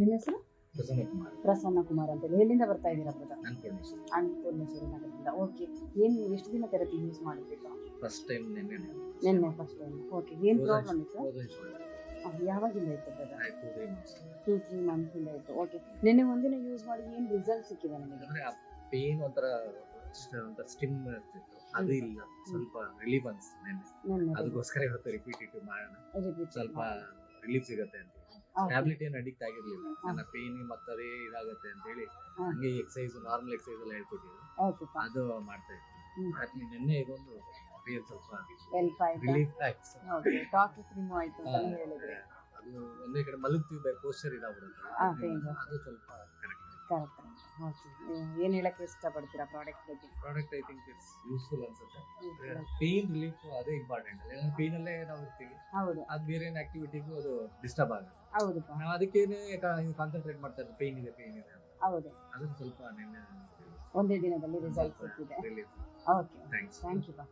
ನಿಮ್ಮ ಹೆಸರು? ಪ್ರಸನ್ನ ಕುಮಾರ್ ಪ್ರಸನ್ನ ಕುಮಾರ್ ಅಂತ ಹೇಳಿ ಎಲ್ಲಿಂದ ಬರ್ತಾ ಇದ್ದೀರಾ ಬ್ರದರ್ ಅನ್ಕೊಂಡೇಶ್ವರ ಅನ್ನಪೂರ್ಣೇಶ್ವರಿ ನಗರದಿಂದ. ಓಕೆ ಏನು ಎಷ್ಟು ದಿನ ಥೆರಪಿ ಯೂಸ್ ಮಾಡಿದ್ರಿ ಫಸ್ಟ್ ಟೈಮ್ ನಿನ್ನೆ ನಿನ್ನೆ. ಫಸ್ಟ್ ಟೈಮ್ ಓಕೆ ಏನು ಪ್ರಾಬ್ಲಮ್ ಇತ್ತು? ಯಾವಾಗಿಂದ ಇತ್ತು brother two three months two three months ಇಂದ ಇತ್ತು. ಓಕೆ ನಿನ್ನೆ ಒಂದಿನ ಯೂಸ್ ಮಾಡಿ ಏನು ರಿಸಲ್ಟ್ ಸಿಕ್ಕಿದೆ ನನಗೆ ಪೇನ್ ಒಂಥರ ಒಂಥರ ಸ್ಟಿಮ್ ಇರ್ತಿತ್ತು. ಅದು ಇಲ್ಲ. ಸ್ವಲ್ಪ ರಿಲೀಫ್ ಅನ್ಸ್ತು ನಿನ್ನೆ. ಅದಕ್ಕೋಸ್ಕರ ಇವತ್ತು ರಿಪೀಟ್ ಇಟ್ಟು ಮಾಡೋಣ. ಸ್ವಲ್ಪ ರಿಲೀಫ್ ಸಿಗುತ್ತೆ ಅಂತ. ಟ್ಯಾಬ್ಲೆಟ್ ಏನು ಅಡಿಕ್ಟ್ ಆಗಿರಲಿಲ್ಲ. ನನ್ನ ಪೇನ್ ಮತ್ತೆ ಅದೇ ಇದಾಗತ್ತೆ ಅಂತ ಹೇಳಿ. ಹಂಗೆ ಎಕ್ಸಸೈಸ್ ನಾರ್ಮಲ್ ಎಕ್ಸಸೈಸ್ ಎಲ್ಲ ಹೇಳ್ಕೊಟ್ಟಿದ್ರು. ಅದು ಮಾಡ್ತಾ ಇದ್ವಿ ನಿನ್ನೆ ಇದೊಂದು ಪೇನ್ ಸ್ವಲ್ಪ ರಿಲೀಫ್ ಆಯ್ತು? ಟಾಕ್ಸಿಸ್ ರಿಮೂವ್ ಆಯ್ತು ಅಂತ ಹೇಳಿದ್ರೆ. ಅದು ಒಂದೇ ಕಡೆ ಮಲಗ್ತೀವಿ ಪೋಸ್ಚರ್ ಇದಾಗ್ಬಿಡುತ್ತೆ. ಅದು ಸ್ವಲ್ಪ ಕರೆಕ್ಟ್ ಕರೆಕ್ಟ್ ಓಕೆ ಏನು ಹೇಳಕ್ಕೆ ಇಷ್ಟಪಡ್ತೀರಾ ಪ್ರಾಡಕ್ಟ್ ಬಗ್ಗೆ? Product I think it's useful ಅನ್ಸುತ್ತೆ. ಪೇನ್ ರಿಲೀಫ್ ಅದೇ ಇಂಪಾರ್ಟೆಂಟ್ ಅಲ್ಲ. ಪೇನ್ ಅಲ್ಲೇ ನಾವು ಇರ್ತೀವಿ. ಹೌದು. ಅದು ಬೇರೆ ಏನು ಆಕ್ಟಿವಿಟಿಗೂ ಅದು ಡಿಸ್ಟರ್ಬ್ ಆಗುತ್ತೆ. ಹೌದು ನಾವು ಅದಕ್ಕೇನೆ ಕಾನ್ಸಂಟ್ರೇಟ್ ಮಾಡ್ತಾ ಇರೋದು ಪೇನ್ ಇದೆ ಪೇನ್ ಇದೆ. ಹೌದು. ಅದನ್ನ ಸ್ವಲ್ಪ ನಿನ್ನೆ ಒಂದೇ ದಿನದಲ್ಲಿ ರಿಸಲ್ಟ್ ಸಿಕ್ಕಿದೆ. Relief okay thanks thank you